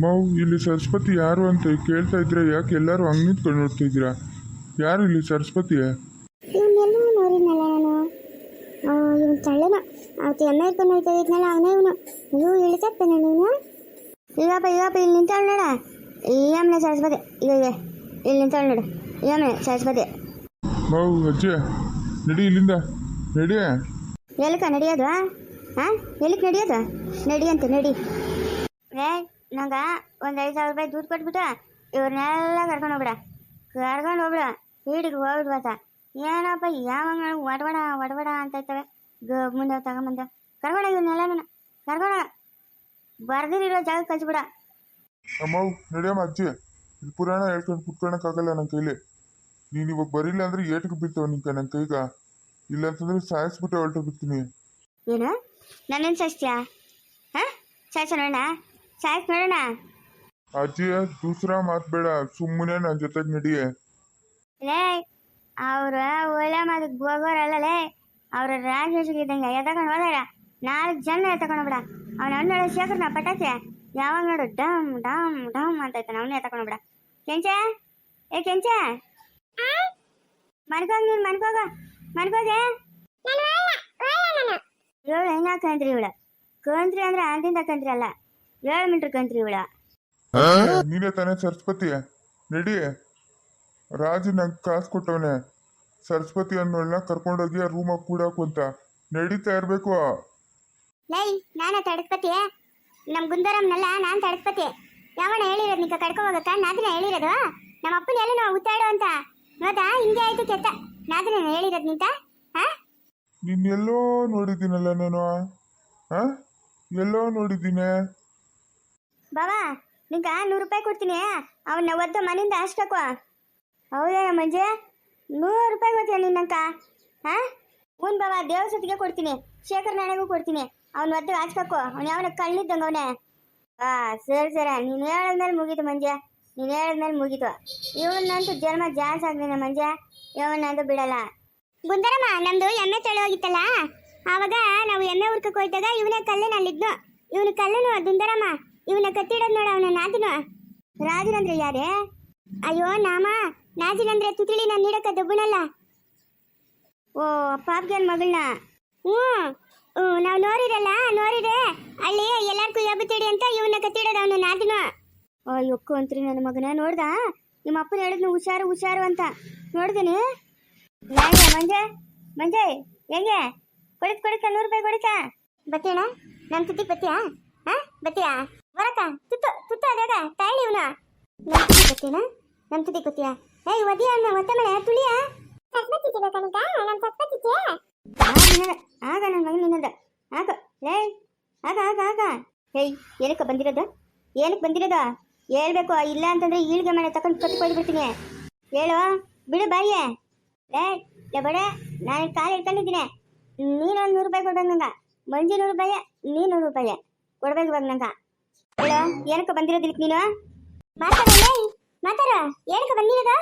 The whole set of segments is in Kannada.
ಮೌ ಇಲ್ಲಿ ಸರಸ್ವತಿ ಯಾರು ಅಂತ ಕೇಳ್ತಾ ಇದ್ರೆ ಯಾಕೆ ಎಲ್ಲರೂ ಹಂಗೆ ನಿಂತ್ಕೊಂಡು ನೋಡ್ತಾ ಇದ್ದೀರಾ? ಯಾರು ಇಲ್ಲಿ ಸರಸ್ವತಿ? ಇವನ್ನೆಲ್ಲೂ ನೋಡಿದ್ನಲ್ಲ ನಾನು. ಇವನು ತಳ್ಳನ. ಅವತ್ತು ಎಮ್ಮೆ ಇಟ್ಕೊಂಡು ಹೋಯ್ತಾ ಇದ್ನಲ್ಲ ಅವನೇ ಇವನು. ನೀನು? ಈಗಪ್ಪ ಈಗಪ್ಪ ಇಲ್ಲಿ ನಿಂತಾಳು ನೋಡ. ಈ ಅಮ್ಮನೆ ಸರಸ್ವತಿ. ಈಗ ಈಗ ಇಲ್ಲಿ ನಿಂತಾಳು ನೋಡು. ಈ ಅಮ್ಮನೆ ಸರಸ್ವತಿ. ಮೌ ಅಜ್ಜಿ ನಡಿ ಇಲ್ಲಿಂದ. ನಡಿ. ನಡೆಯೋದು ಹಾಂ ಎಲ್ಲಿಗೆ ನಡೆಯೋದು? ನಡಿ ಅಂತ ನಡಿ. ನಂಗೆ ಒಂದು ಐದು ಸಾವಿರ ರೂಪಾಯಿ ದುಡ್ಡು ಕೊಟ್ಬಿಟ್ಟು ಇವ್ರನ್ನೆಲ್ಲ ಕರ್ಕೊಂಡು ಹೋಗ್ಬಿಡ. ಕರ್ಕೊಂಡು ಹೋಗ್ಬಿಡ. ಬೀಡಿಗೆ ಹೋಗ್ಬಿಡ್ಬಾತ ಏನಪ್ಪ ಯಾವಾಗ ಒಡಬಡ ಒಡಬಡ ಅಂತ ಇರ್ತವೆ. ಮುಂದೆ ತಗೊಂಬಂದ ಕರ್ಕೊಂಡ ಇವನ್ನೆಲ್ಲ ನಾನು. ಕರ್ಕೊಂಡ ಬರ್ದಿರೋ ಜಾಗ ಕಳ್ಸಿಬಿಡ. ಅಮ್ಮವ್ ನಡಿಯಮ್ಮ ಅಜ್ಜಿ. ಇದು ಪುರಾಣ ಹೇಳ್ಕೊಂಡು ಕುತ್ಕೊಳಕ್ಕಾಗಲ್ಲ ನನ್ನ ಕೈಲಿ. ನೀನು ಇವಾಗ ಬರಿಲ್ಲ ಅಂದ್ರೆ ಏಟಿಗೆ ಬೀಳ್ತಾವ ನಿಂಕ ನನ್ನ ಕೈಗ. ಇಲ್ಲ ಅಂತಂದ್ರೆ ಸಾಯಿಸ್ಬಿಟ್ಟು ಹೊರಟು ಬಿಡ್ತೀನಿ. ಏನು? ನನ್ನೇನು ಸಾಯಿಸ್ತೀಯಾ? ಹಾಂ? ಸಾಯ್ಸ ಸಾಯ್ಸ್ ನೋಡೋಣ ಅಜ್ಜಿ ದೂಸರ ಮಾತು ಬೇಡ ಸುಮ್ಮನೆ ನನ್ನ ಜೊತೆ ನಡಿಯೇ. ಲೇ ಅವ್ರ ಒಳ್ಳೆ ಮಾದಕ್ಕೆ ಹೋಗೋರಲ್ಲಲೇ ಅವ್ರ ರಾಜೇಶ್ವರಿದ್ದಂಗೆ ಎತ್ತಕೊಂಡು ಹೋದಾರ? ನಾಲ್ಕು ಜನ ಎತ್ತಕೊಂಡು ಬಿಡ ಅವನ ಹಣ್ಣೊಳ ಶೇಖರ್ನ ಪಟಾಕಿ? ಯಾವಾಗ ನೋಡು ಡಮ್ ಡಮ್ ಡಮ್ ಅಂತ ಇರ್ತಾನೆ ಅವನೇ ಎತ್ತಕೊಂಡು ಬಿಡ ಕೆಂಚೆ? ಏ ಕೆಂಚೆ? ಮನ್ಕೋಗ ನೀನ್ ಮನ್ಕೋಗ ಮನ್ಕೋಗೆ ಏಳು ಹೆಂಗ ಕಂತ್ರಿ ಇವಳ? ಕಂತ್ರಿ ಅಂದ್ರೆ ಅಂದಿಂದ ಕಂತ್ರಿ ಅಲ್ಲ. ಏಳು ಮೀಟ್ರ್ ಕಂತ್ರಿ ಇವಳ? ನೀನೇ ತಾನೇ ಸರಸ್ವತಿ. ನಡಿ. ರಾಜು ನಂಗೆ ಕಾಸು ಕೊಟ್ಟವನೆ. ಸರಸ್ವತಿ ಅನ್ನೋಳ್ನ ಕರ್ಕೊಂಡೋಗಿ ಆ ರೂಮಾಗ ಕೂಡಾಕು ಅಂತ. ನಡೀತಾ ಇರಬೇಕು. ಲೈ ನಾನ ತಡಕ್ಪತಿ ನಮ್ ಗುಂದರಮ್ನಲ್ಲ ನಾನ್ ತಡಕ್ಪತಿ ಯಾವಣ ಹೇಳಿರೋದು ನಿಕ್ಕ ಕಡ್ಕೊ ಹೋಗಕ್ಕ ನಾದಿನ ಹೇಳಿರೋದು? ನಮ್ಮ ಅಪ್ಪನ ಎಲ್ಲ ನಾವು ಉತ್ತಾಡು ಅಂತ. ನೋದಾ ಹಿಂಗೆ ಆಯ್ತು ಕೆತ್ತ ನಾದಿನ ಹೇಳಿರೋದು ನಿಂತ? ಹಾ? ನಿನ್ನೆಲ್ಲೋ ನೋಡಿದ್ದೀನಲ್ಲ ನಾನು. ಹಾ? ಎಲ್ಲೋ ನೋಡಿದ್ದೀನಿ. ಬಾಬಾ, ನಿಂಗೆ ನೂರು ರೂಪಾಯಿ ಕೊಡ್ತೀನಿ. ಅವನ್ನ ಒದ್ದು ಮನೆಯಿಂದ ಅಷ್ಟಕ್ಕ ಹೌದಾ ಮಂಜೆ ನೂರು ರೂಪಾಯಿ ಕೊಡ್ತೀನಿ ನಿನ್ನಂಕ ಹಾ? ಉನ್ ಬಾಬಾ ದೇವಸತಿಗೆ ಕೊಡ್ತೀನಿ. ಶೇಖರ್ ನಾಣೆಗೂ ಕೊಡ್ತೀನಿ. ಅವ್ನ ಒದ್ದು ಹಾಚ್ಬೇಕು ಅವ್ನು ಯಾವನ ಕಳ್ಳಿದ್ದಂಗ ಅವನೇ. ಆ, ಸರಿ ಸರಿ. ನೀನು ಹೇಳಿದ್ಮೇಲೆ ಮುಗೀತು ಮಂಜೆ. ನೀನು ಹೇಳಿದ್ಮೇಲೆ ಮುಗೀತು. ಇವನಂತೂ ಜನ್ಮ ಜಾಸ್ತಿ ಆಗ್ತಾನೆ ಮಂಜೆ. ಇವನಂತೂ ಬಿಡಲ್ಲ. ಗುಂದರಮ್ಮ, ನಮ್ದು ಎಮ್ಮೆ ತಳಿ ಹೋಗಿತ್ತಲ್ಲ? ಆವಾಗ ನಾವು ಎಮ್ಮೆ ಹುರ್ಕಕ್ಕೆ ಹೋಯ್ತಾಗ ಇವನೇ ಕಲ್ಲಿನಲ್ಲಿದ್ದು ಇವನು ಕಲ್ಲನು ದುಂದರಮ್ಮ ಇವನ ಕತ್ತಿಡೋದು ನೋಡ ಅವನ ನಾದಿನ. ರಾಜನಂದ್ರೆ ಯಾರೇ? ಅಯ್ಯೋ, ನಾಮ. ನಾಜಿನಂದ್ರೆ ತುತಿಳಿ ನಾನು ನೀಡಕ್ಕ ದಬ್ಬನಲ್ಲ. ಓ, ಪಾಪ್ಗನ್ ಮಗಳನ್ನ. ಹ್ಞೂ. ನಾವು ನೋಡಿರಲ್ಲ ನೋಡಿರೆ ಅಲ್ಲಿ ಎಲ್ಲರಿಗೂ ಎಬ್ಬತಿಡಿ ಅಂತ ಇವನ್ನ ಕತ್ತಿಡೋದು ಅವನು, ನಾದಿನ. ಅಯ್ಯೋ ಅಂತ್ರಿ ನನ್ನ ಮಗನ, ನೋಡ್ದ? ನಿಮ್ಮ ಅಪ್ಪನ ಹೇಳಿದ್ನು ಹುಷಾರು ಹುಷಾರು ಅಂತ. ನೋಡ್ದೀನಿ. ನಾನೇ ಮಂಜೆ? ಮಂಜೆ, ಹೆಂಗೆ? ಕೊಡಕ್ ಕೊಡಿಸ ನೂರು ರೂಪಾಯಿ ಕೊಡಿಸ ಬತ್ತೀಣ ನನ್ನ ತುತ್ತಿಗೆ ಬತ್ತೀಯಾ? ಹಾಂ, ಬತ್ತೀಯಾ? ಬರಕ ತುತ್ತು ತುತ್ತು ಅದಾಗ ತಾಳಿ ಇವನ ನಮ್ಮ ತುದಿ ಗೊತ್ತೇನ? ನನ್ನ ತುದಿ ಬತ್ತೀಯಾ ಏಯ್ ಒದಿಯ ಅನ್ನ ಒತ್ತ ಮಳೆ ತುಳಿಯ? ಆಗ ನನ್ನ ಮಗನ ನಿನ್ನದ. ಆಗ ಲೇ ಆಗ ಆಗ ಆಗ. ಹೇಯ್ ಏನಕ್ಕೆ ಬಂದಿರೋದು? ಏನಕ್ಕೆ ಬಂದಿರೋದು? ಹೇಳ್ಬೇಕು ಇಲ್ಲ ಅಂತಂದ್ರೆ ಈಳ್ಗೆ ಮನೆ ತಕೊಂಡು ಕಟ್ಟಿ ಕೊಯ್ದು ಬಿಡ್ತೀನಿ. ಹೇಳು ಬಿಡು ಬಾಯಿಯೇ ಲೇ ಲೇ ಬಡ ನಾನು ಕಾಲು ಇಟ್ಕೊಂಡಿದ್ದೀನಿ ನೀನು ಒಂದು ನೂರು ರೂಪಾಯಿ ಕೊಡ್ಬೇಕು ನಂಗ. ಮಂಜು ನೂರು ರೂಪಾಯಿ ನೀನು ನೂರು ರೂಪಾಯಿ ಕೊಡ್ಬೇಕು ಇವಾಗ ನಂಗ. ಹೇಳು ಏನಕ್ಕೆ ಬಂದಿರೋದಿಲ್ಲ ನೀನು? ಮಾತಾಡ ಮಾತಾಡ, ಏನಕ್ಕೆ ಬಂದಿರೋದ?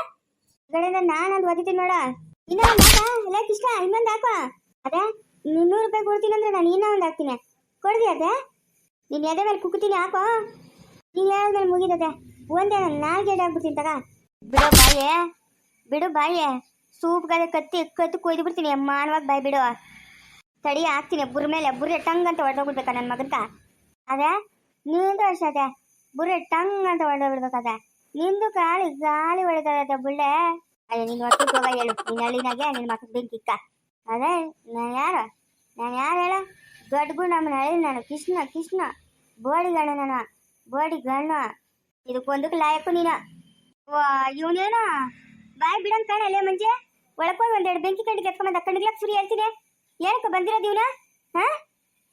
ಗಳಿಂದ ನಾನು ಅದು ಓದಿತೀನಿ ನೋಡ. ಇನ್ನೊಂದು ಮಾತಾ? ಇಲ್ಲ ಕೃಷ್ಣ ಇನ್ನೊಂದು ಹಾಕೋ ಅದೇ ನೀನು ನೂರು ರೂಪಾಯಿ ಕೊಡ್ತೀನಿ ಅಂದ್ರೆ ನಾನು ಇನ್ನೂ ಒಂದು ಹಾಕ್ತೀನಿ. ಕೊಡ್ದಿ ಅದೇ? ನೀನು ಎದೆ ಮೇಲೆ ಕುಕ್ಕುತ್ತೀನಿ, ಹಾಕೋ. ನೀನು ಹೇಳಿದ್ಮೇಲೆ ಮುಗಿದದೆ. ಒಂದೇ ನಾಲ್ಕು ಎಡೆ ಆಗ್ಬಿಡ್ತೀನಿ, ತಗ. ಬಿಡು ಬಾಯೇ. ಬಿಡು ಬಾಯೇ. ಸೂಪ್ಗಾದೆ ಕತ್ತಿ ಕತ್ತು ಕೊಯ್ದು ಬಿಡ್ತೀನಿ ಮಾನವಾಗಿ ಬಾಯ್ ಬಿಡು. ತಡಿ, ಹಾಕ್ತೀನಿ. ಬುರ್ ಮೇಲೆ ಬುರ್ರೆ ಟಂಗ್ ಅಂತ ಹೊಡೆದೋಗ್ಬಿಡ್ಬೇಕಾ ನನ್ನ ಮಗನ್ಕ? ಅದೇ? ನಿಂದು ಅಷ್ಟೇ ಬುರ್ರೆ ಟಂಗ್ ಅಂತ ಹೊಡೆದೋಗ್ಬಿಡ್ಬೇಕಾದ ನಿಂದು ಗಾಳಿ ಗಾಳಿ ಹೊಡೆದ ಬುಳ್ಳೆ ಅದೇ ನೀನು ಒಟ್ಟು ಹೋಗ ಹೇಳು. ನಿನ್ನ ಹಳ್ಳಿನಾಗೆ ನಿನ್ನ ಮಕ್ಕಳು ಬೆಂಕಿಕ್ಕ ಅದೇ ನಾನು ಯಾರು? ನಾನು ಯಾರು ಹೇಳ? ಗುಣ ನಮ್ಮನ್ನ ಹೇಳಿ ನಾನು. ಕೃಷ್ಣ ಕೃಷ್ಣ. ಬೋಡಿ ಗಣ ನಾನು. ಬೋಡಿ ಗಣ್ಣ ಇದಕ್ಕೊಂದಕ್ಕೆ ನೀನು. ಓ ಇವನೇನು? ಬಾಯ್ ಬಿಡಂಗ್ ಕಾಣಲ್ಲ ಮಂಜೆ? ಒಳಕೋಗಿ ಒಂದೆರಡು ಬೆಂಕಿ ಕಣ್ಣಿಗೆ ಎತ್ಕೊಂಬಂದ ಕಣ್ಣಿಗೆ ಸುರಿ ಹೇಳ್ತೀನಿ ಏನಕ್ಕೆ ಬಂದಿರೋದು ಇವನ? ಹಾ?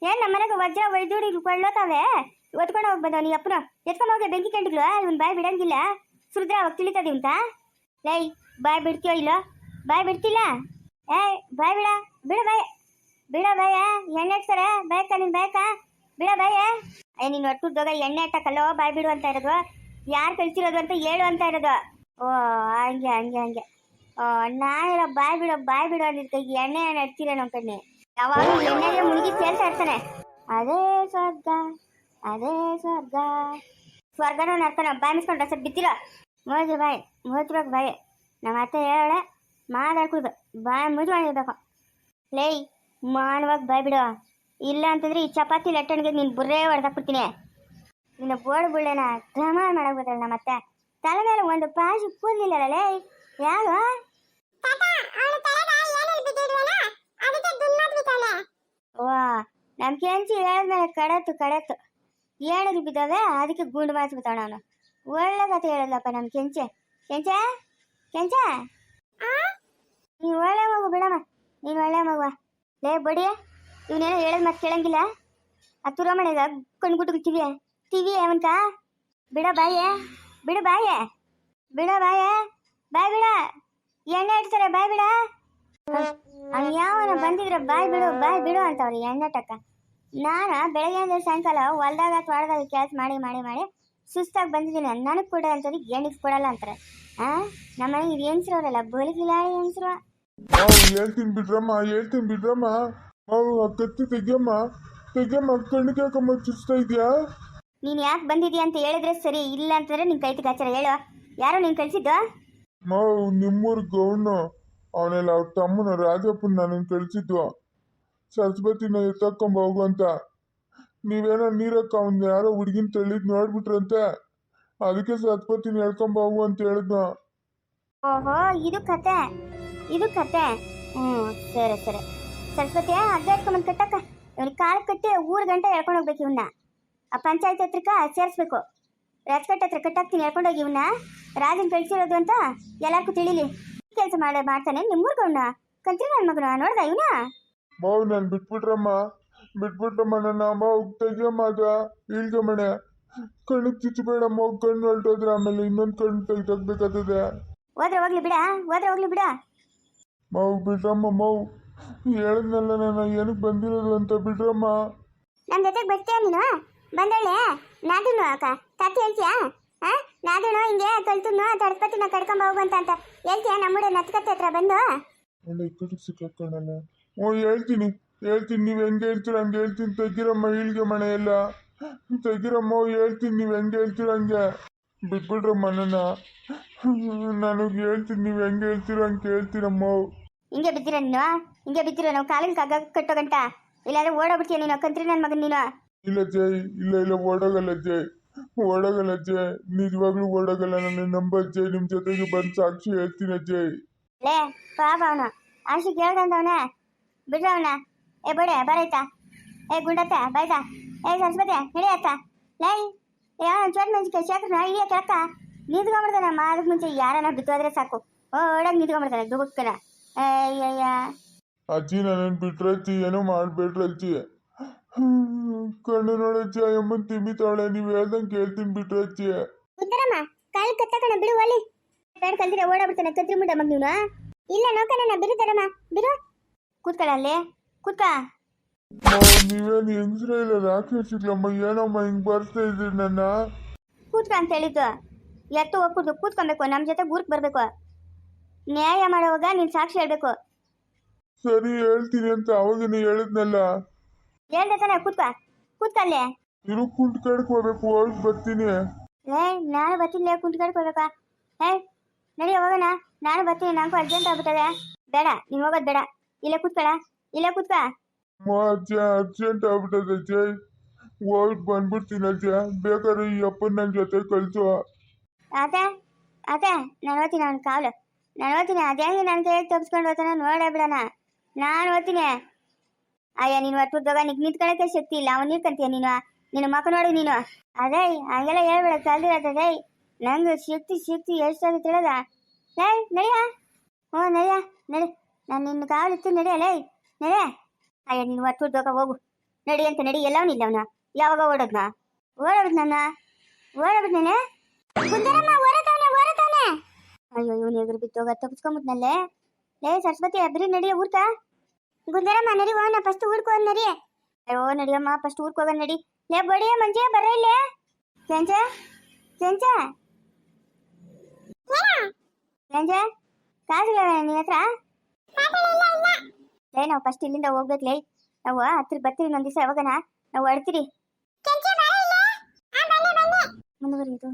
ಏನ್ ನಮ್ಮ ಮನೆಗೆ ವಜ್ರ ವೈದ್ಯುಡಿ ಕೊಳ್ಳೋತಾವೆ? ಒತ್ಕೊಂಡು ಹೋಗಿ ಬಂದವ ನೀ ಅಪ್ಪನ. ಎತ್ಕೊಂಡು ಹೋಗಿ ಬೆಂಕಿ ಕಂಡಿಗ್ಲು ಇವ್ನು ಬಾಯ್ ಬಿಡಂಗಿಲ್ಲ. ಸುರಿದ್ರೆ ಅವಾಗ ತಿಳಿತದೆ ಅಂತ ಲೈ ಬಾಯ್ ಬಿಡ್ತೀಯೋ ಇಲ್ಲ? ಬಾಯ್ ಬಿಡ್ತಿಲ್ಲ? ಏ ಬಾಯ್ ಬಿಡ ಬಿಡ ಬಾಯ್. ಬಿಡ ಬಾಯ ಎಣ್ಣೆ ಇಡ್ತಾರೆ ಬಾಯ್ಕ ನಿನ್ ಬಾಯ್ಕ ಬಿಡ ಬಾಯ ಅಯ್ಯ ನೀನು ಒಟ್ಟುದ್ದೋಗ ಎಣ್ಣೆ ಇಟ್ಟಕಲ್ಲೋ ಬಾಯ್ ಬಿಡು ಅಂತ ಇರೋದು. ಯಾರು ಕಳ್ಸಿರೋದು ಅಂತ ಹೇಳು ಅಂತ ಇರೋದು. ಓ, ಹಂಗೆ ಹಂಗೆ ಹಂಗೆ. ಓ ನಾ ಹೇಳೋ, ಬಾಯ್ ಬಿಡೋ ಬಾಯ್ ಬಿಡೋ ಅಂದಿದ್ಕ ಎಣ್ಣೆ ಎಣ್ಣೆ ಇಡ್ತೀರ ನಮ್ಮ ಕಣ್ಣಿ. ಯಾವಾಗ ಎಣ್ಣೆಗೆ ಮುಳುಗಿ ಇರ್ತಾನೆ. ಅದೇ ಸ್ವರ್ಗ ಅದೇ ಸ್ವರ್ಗ. ಸ್ವರ್ಗನ ನರ್ಕನ ಬಾಯಿ ಮಿಸ್ಕೊಂಡು ಸ್ವಲ್ಪ ಬಿತ್ತಿರ ಮೋದ್ರ ಬಾಯ್ ಮೋದ್ಬೇಕು ಬಾಯ್. ನಮ್ಮ ಅತ್ತೆ ಹೇಳೆ ಮಾತಾಡ್ಕೊಳ್ದು. ಬಾಯಿ ಮುದ್ದು ಮಾಡಿರ್ಬೇಕು ಲೇಯ್ ಮಾನವಾಗಿ ಬಾಯ್ ಬಿಡು. ಇಲ್ಲ ಅಂತಂದ್ರೆ ಈ ಚಪಾತಿ ಲಟ್ಟಣಿಗೆ ನೀನು ಬುರ್ರೇ ಹೊಡೆದಾಕ್ಬಿಡ್ತೀನಿ ನಿನ್ನ ಬೋರ್ಡ್ ಬುಳ್ಳೆನ ಧಮಾಲ್ ಮಾಡಕ್ ನಮ್ಮ ಅತ್ತೆ. ತಲೆ ಮೇಲೆ ಒಂದು ಪಾಶು ಕೂದಲಿಲ್ಲ ಲೇ ಯಾರು? ವಾ ನಮ್ ಕೆಂಚಿ ಹೇಳಿದ್ಮೇಲೆ ಕಡತ್ತು ಕಡತ್ತು. ಏಣಿಗೆ ಬಿದ್ದವೆ ಅದಕ್ಕೆ ಗುಂಡು ಮಾಡಿಸ್ಬಿಟ್ಟವನ ಅವನು. ಒಳ್ಳೆ ಕತೆ ಹೇಳಿದ್ಲಪ್ಪ ನಮ್ ಕೆಂಚೆ. ಕೆಂಚ? ಕೆಂಚ? ನೀ ಒಳ್ಳೆ ಮಗು ಬಿಡಮ್ಮ. ನೀನು ಒಳ್ಳೆ ಮಗುವ. ಲೇ ಬಡಿ ಇವನೇನೋ ಹೇಳದ್ ಮತ್ತೆ ಕೇಳಂಗಿಲ್ಲ. ಆ ತುರಮಣೆಗ ಕಣ್ಗುಟ್ಟು ಕಿವಿಯ. ಟಿವಿ ಅವನ್ಕ ಬಿಡ ಬಾಯೆ. ಬಿಡು ಬಾಯೆ. ಬಿಡ ಬಾಯೆ. ಬಾಯ್ ಬಿಡ. ಎಣ್ಣೆ ಇಡ್ತಾರೆ ಬಾಯ್ ಬಿಡ. ಅವ್ನು ಯಾವನ ಬಂದಿದ್ರೆ ಬಾಯ್ ಬಿಡು ಬಾಯ್ ಬಿಡು ಅಂತವ್ರಿ ಎಣ್ಣೆಟಕ್ಕ ನಾನು ಬೆಳಗ್ಗೆಯಿಂದ ಸಾಯಂಕಾಲ ಹೊಲ್ದಾಗ ತೋಟದಾಗ ಕೆಲಸ ಮಾಡಿ ಮಾಡಿ ಮಾಡಿ ಸುಸ್ತಾಗಿ ಬಂದಿದ್ದೀನಿ. ನನಗೆ ಕೊಡ ಅಂತಂದ್ರೆ ಎಣ್ಣಿಗೆ ಕೊಡಲ್ಲ ಅಂತಾರೆ. ಆ? ನಮ್ಮ ಮನೆಗೆ ಇದು ಹೆಂಗ್ಸ್ರು ಅವರಲ್ಲ? ಬೋಲಿಗಿಲಾಳಿ ಹೆಂಗ್ಸ್ರು? ಹೇಳ್ತೀನಿ ಬಿಡ್ರಮ್ಮ ಹೇಳ್ತೀನಿ ಬಿಡ್ರಮ್ಮ. ಅವ್ರು ಕತ್ತಿ ತೆಗಿಯಮ್ಮ. ತೆಗಿಯಮ್ಮ ಕಣ್ಣಿಗೆ ಯಾಕಮ್ಮ ಚುಚ್ತಾ ಇದೆಯಾ? ನೀನು ಯಾಕೆ ಬಂದಿದ್ಯಾ ಅಂತ ಹೇಳಿದ್ರೆ ಸರಿ ಇಲ್ಲ ಅಂತಂದ್ರೆ ನಿನ್ ಕೈ ಕಾಚಾರ ಹೇಳು. ಯಾರು ನೀನು ಕಳಿಸಿದ್ದು? ಮಾವು ನಿಮ್ಮೂರ್ ಗೌನು ಅವನೆಲ್ಲ ಅವ್ರ ತಮ್ಮನ ರಾಜಪ್ಪನ ನಾನು ಕಳಿಸಿದ್ವು ಸರಸ್ವತಿನ ಎತ್ತಕೊಂಬ ಹೋಗು ಅಂತ. ನೀವೇನೋ ನೀರಕ್ಕ ಅವ್ನ ಯಾರೋ ಹುಡುಗಿನ ತಳ್ಳಿದ್ ನೋಡ್ಬಿಟ್ರಂತೆ. ಅದಕ್ಕೆ ಸರಸ್ವತಿನ ಹೇಳ್ಕೊಂಬ ಹೋಗು ಅಂತ ಹೇಳಿದ್ನು. ಓಹೋ, ಇದು ಕತೆ. ಇದು ಕತೆ. ಹ್ಞೂ ಸರಿ ಸರಿ. ಸರಸ್ವತಿ ಹಗ್ಗ ಎತ್ಕೊಂಬಂದು ಕಟ್ಟಕ್ಕ. ಇವ್ನ ಕಾಲು ಕಟ್ಟಿ ಊರು ಗಂಟೆ ಹೇಳ್ಕೊಂಡು ಹೋಗ್ಬೇಕು ಇವನ್ನ ಆ ಪಂಚಾಯತ್ ಹತ್ರಕ್ಕ ಸೇರಿಸ್ಬೇಕು. ರಾಜ್ಕಟ್ ಹತ್ರ ಕಟ್ಟಾಕ್ತೀನಿ ಹೇಳ್ಕೊಂಡೋಗಿ ಇವನ್ನ ರಾಜನ್ ಕಳ್ಸಿರೋದು ಅಂತ ಎಲ್ಲರಿಗೂ ತಿಳಿಲಿ. ಕೆಲಸ ಮಾಡ, ಮಾಡ್ತಾನೆ ನಿಮ್ಮೂರ್ಗವ್ನ ಕಂತ್ರಿ ನನ್ನ ಮಗನ, ನೋಡ್ದ ಇವನ? ಮಾವು ನಾನು ಬಿಟ್ಬಿಟ್ರಮ್ಮ. ಬಿಟ್ಬಿಟ್ರಮ್ಮ ನನ್ನ ಮಾವು ತೆಗಿಯಮ್ಮ ಅದ ಇಳ್ಗೆ ಮಣೆ. ಕಣ್ಣಿಗೆ ಚುಚ್ಚಬೇಡಮ್ಮ ಕಣ್ಣು ಹೊಲ್ಟೋದ್ರೆ ಆಮೇಲೆ ಇನ್ನೊಂದು ಕಣ್ಣು ತೆಗಿ ತೆಗ್ಬೇಕಾಗ್ತದೆ ಹೋದ್ರೆ ಹೋಗ್ಲಿ ಬಿಡ ಹೋದ್ರೆ ಹೋಗ್ಲಿ ಬಿಡ. ಮಾವು ಬಿಡ್ರಮ್ಮ ಮಾವು. ಹೇಳಿದ್ನಲ್ಲ ನಾನು ಏನಕ್ಕೆ ಬಂದಿರೋದು ಅಂತ ಬಿಡ್ರಮ್ಮ. ನನ್ನ ಜೊತೆಗೆ ಬರ್ತೀಯ ನೀನು? ಬಂದಳೆ ನಾದುನು ಅಕ್ಕ. ತಾತಿ ಹೇಳ್ತೀಯಾ? ಹಾ ನಾದುನು ಹಿಂಗೆ ಕಲ್ತುನು ನಾ ಕಡ್ಕೊಂಡ್ ಹೋಗು ಅಂತ ಅಂತ ಹೇಳ್ತೀಯಾ? ನಮ್ಮೂಡ ನತ್ಕತ್ತೆ ಹತ್ರ ಬಂದು? ಒಳ್ಳೆ ಹ್ಞೂ ಹೇಳ್ತೀನಿ. ಹೇಳ್ತೀನಿ. ನೀವು ಹೆಂಗೆ ಹೇಳ್ತೀರ? ಹಂಗೆ ಹೇಳ್ತೀನಿ. ತೆಗಿರಮ್ಮ ಇಲ್ಲಿಗೆ ಮನೆ ಎಲ್ಲ. ತೆಗಿರಮ್ಮ ಹೇಳ್ತೀನಿ. ನೀವು ಹೆಂಗೆ ಹೇಳ್ತೀರ ಹಂಗೆ? ಬಿಟ್ಬಿಡ್ರಮ್ಮ ನನ್ನ. ನನಗೆ ಹೇಳ್ತೀನಿ. ನೀವು ಹೆಂಗೆ ಹೇಳ್ತೀರ ಹಂಗೆ ಹೇಳ್ತೀರಮ್ಮ ಹಿಂಗೆ ಬಿದ್ದಿರ ನೀನು? ಹಿಂಗೆ ಬಿದ್ದಿರ ನಾವು ಕಾಲಿಗೆ ಕಗ್ಗ ಕಟ್ಟೋ ಗಂಟ ಇಲ್ಲಾಂದ್ರೆ ಓಡೋಗ್ಬಿಡ್ತೀಯ ನೀನು? ಕಂತ್ರಿ ನನ್ನ ಮಗನ ನೀನು? ಇಲ್ಲ ಜೈ ಇಲ್ಲ ಇಲ್ಲ. ಓಡೋಗಲ್ಲ ಜೈ ಓಡೋಗಲ್ಲ ಜೈ ನಿಜವಾಗ್ಲೂ ಓಡೋಗಲ್ಲ. ನನ್ನ ನಂಬರ್ ಜೈ ನಿಮ್ಮ ಜೊತೆಗೆ ಬಂದು ಸಾಕ್ಷಿ ಹೇಳ್ತೀನಿ ಜೈ ಲೇ ಪಾಪ ಅವನು. ಆಶಿ ಕೇಳ್ದಂತವನೆ ಬಿಡ್ರ ಏ ಬಡ ಬರೈತಾ ಏ ಗುಂಡತ್ತ ಬೈತಾ ಏ ಸರಸ್ವತಿ ಹಿಡಿಯತ್ತ ಲೈ ಯಾವ ಚೋಟ್ ಮಂಜಿಕೆ ಶೇಖರ್ ಹಿಡಿಯ ಕೆಳಕ್ಕ ನಿಂತ್ಕೊಂಡ್ಬಿಡ್ತಾನೆ ಅದಕ್ಕೆ ಮುಂಚೆ ಯಾರನ್ನ ಬಿತ್ತೋದ್ರೆ ಸಾಕು. ಓಡಾಗಿ ನಿಂತ್ಕೊಂಡ್ಬಿಡ್ತಾನೆ ದುಬಕ್ಕನ ಅಯ್ಯಯ್ಯ ಅಜ್ಜಿ ನನ್ನ ಬಿಟ್ರೆ ಅಜ್ಜಿ ಏನೋ ಮಾಡ್ಬೇಡ್ರಜ್ಜಿ ಕಣ್ಣು ನೋಡಜ್ಜಿ ಅಮ್ಮನ್ ತಿಂಬಿತಾಳೆ. ನೀವು ಹೇಳ್ದಂಗೆ ಕೇಳ್ತೀನಿ ಬಿಟ್ರಜ್ಜಿ ಉತ್ತರಮ್ಮ ಕಾಲ್ ಕತ್ತಕಣ ಬಿಡು ಒಲಿ ಬೇಡ ಕಲ್ತಿರ ಓಡಾಡ್ಬಿಡ್ತಾನೆ ಕತ್ರಿ ಮುಂಡ ಮಗ ನೀನು. ಇಲ್ಲ ನೋಕಣ್ಣ ಬಿರುತ್ತರಮ್ಮ ಬಿರು ಕೂತ್ಕೊಳ್ಳ ಕೂತ ಕೂತ್ಕ. ನೀವೇನು ಹೆಂಗ್ಸ್ರ ಇಲ್ಲ ರಾಕ್ಷಸಿಗ್ಲಮ್ಮ ಏನಮ್ಮ ಹಿಂಗ್ ಬರ್ತಾ ಇದ್ರಿ ನನ್ನ? ಕೂತ್ಕ ಅಂತ ಹೇಳಿದ್ದು. ಎತ್ತು ಹೋಗ್ಬಿಟ್ಟು ಕೂತ್ಕೊಬೇಕು. ನಮ್ಮ ಜೊತೆ ಗುರುಕ್ ಬರಬೇಕು. ನ್ಯಾಯ ಮಾಡೋವಾಗ ನೀನು ಸಾಕ್ಷಿ ಹೇಳ್ಬೇಕು. ಸರಿ ಹೇಳ್ತೀನಿ ಅಂತ ಅವಾಗಿನ ಹೇಳಿದ್ನಲ್ಲ. ಹೇಳ್ದೆ ತಾನೆ ಕೂತ್ಕ. ಕೂತ್ಕಲ್ಲೇ ಇರು ಕುಂಟ್ ಕಡ್ಕೋಬೇಕು ಹೋಗಿ ಬರ್ತೀನಿ. ಏ ನಾನು ಬರ್ತೀನಿ ಕುಂತ್ಕಡ್ಕ್ ಹೋಗ್ಬೇಕಾ. ಏ ನಡಿ ಹೋಗೋಣ. ನಾನು ಬರ್ತೀನಿ. ನಂಗೂ ಅರ್ಜೆಂಟ್ ಆಗ್ಬಿಟ್ಟದೆ. ಬೇಡ ನೀನು ಹೋಗೋದು ಬೇಡ. ಇಲ್ಲೇ ಕೂತ್ಕೊಳ ಇಲ್ಲ ಕೂತ್ಕ. ಅಜ್ಜ ಅರ್ಜೆಂಟ್ ಆಗ್ಬಿಟ್ಟದೆ ಅಜ್ಜ ಹೋಗಿ ಬಂದ್ಬಿಡ್ತೀನಿ ಅಜ್ಜ ಬೇಕಾದ್ರೆ ಈ ಅಪ್ಪನ ನನ್ನ ಜೊತೆ ಕಳಿಸು. ಆತ ಆತ ನಾನು ಓದ್ತೀನಿ ಅವ್ನ ಕಾವಲು ನಾನು ಓದ್ತೀನಿ ಅದೇ ನನ್ನ ಕೈಯಾಗ ತಪ್ಪಿಸ್ಕೊಂಡು ಹೋತಾನ ನೋಡೇ ಬಿಡಣ. ನಾನು ಓದ್ತೀನಿ ಅಯ್ಯ ನೀನು ಒಟ್ಟುದಾಗ ನಿಗ್ ನಿಂತ್ಕೊಳಕ್ಕೆ ಶಕ್ತಿ ಇಲ್ಲ. ಅವ್ನು ನಿಂತ್ಕಂತೀಯ ನೀನು? ನಿನ್ನ ಮಕ್ಕ ನೋಡು ನೀನು? ಅದೇ ಹಂಗೆಲ್ಲ ಹೇಳ್ಬೇಡ. ಕಲ್ದಿರತ್ತೆ ನಂಗೆ ಶಕ್ತಿ ಶಕ್ತಿ ಎಷ್ಟಾಗುತ್ತೆ ಹೇಳದ? ನಡಿಯ? ಹ್ಞೂ ನಡಿಯ. ನಡಿ. ನಾನು ನಿನ್ನ ಕಾವಲಿತ್ತು ನಡಿಯ ಲೇ ನಡೆ. ಅಯ್ಯ ನೀನು ದೋಕ ಹೋಗು. ನಡಿ ಅಂತ ನಡಿ ಎಲ್ಲವನಿಲ್ಲ ಅವನ. ಯಾವಾಗ ಓಡೋದ್ನ? ಓಡೋದ್ ನನ್ನ? ಓಡೋದ್ ನಾನೇ? ಓರತಾನೆ ಓರತಾನೆ ಹೊರತಾನೆ ಅಯ್ಯೋ ಇವನು ಎದುರು ಬಿತ್ತೋಗ ತಪ್ಪಿಸ್ಕೊಂಬಿಟ್ನಲ್ಲೇ ಲೇ ಸರಸ್ವತಿ ಅಬ್ರಿ ನಡಿಯ ಊರ್ಕ. ಗುಂದರಮ್ಮ ನಡಿ ಹೋಗೋಣ ಫಸ್ಟ್ ಊರ್ಕೋ ನಡಿ. ಅಯ್ಯೋ ನಡಿಯಮ್ಮ ಫಸ್ಟ್ ಊರ್ಕ್ ಹೋಗೋಣ ನಡಿ. ಲೇ ಬಡಿಯ ಮಂಜೆ ಬರೇ ಇಲ್ಲೇ. ಕೆಂಚ? ಕೆಂಚ? ಕೆಂಚ? ಕಾಸಿಲ್ಲ ನಿನ್ನ ಹತ್ರ? ಲೇ ನಾವು ಫಸ್ಟ್ ಇಲ್ಲಿಂದ ಹೋಗ್ಬೇಕು, ಲೇ. ನಾವು ಹತ್ರ ಬರ್ತೀವಿ ಇನ್ನೊಂದ್ ದಿವಸ, ಯಾವಾಗನ? ನಾವು ಅಡ್ತೀರಿ ಮುಂದುವರಿಯೋದು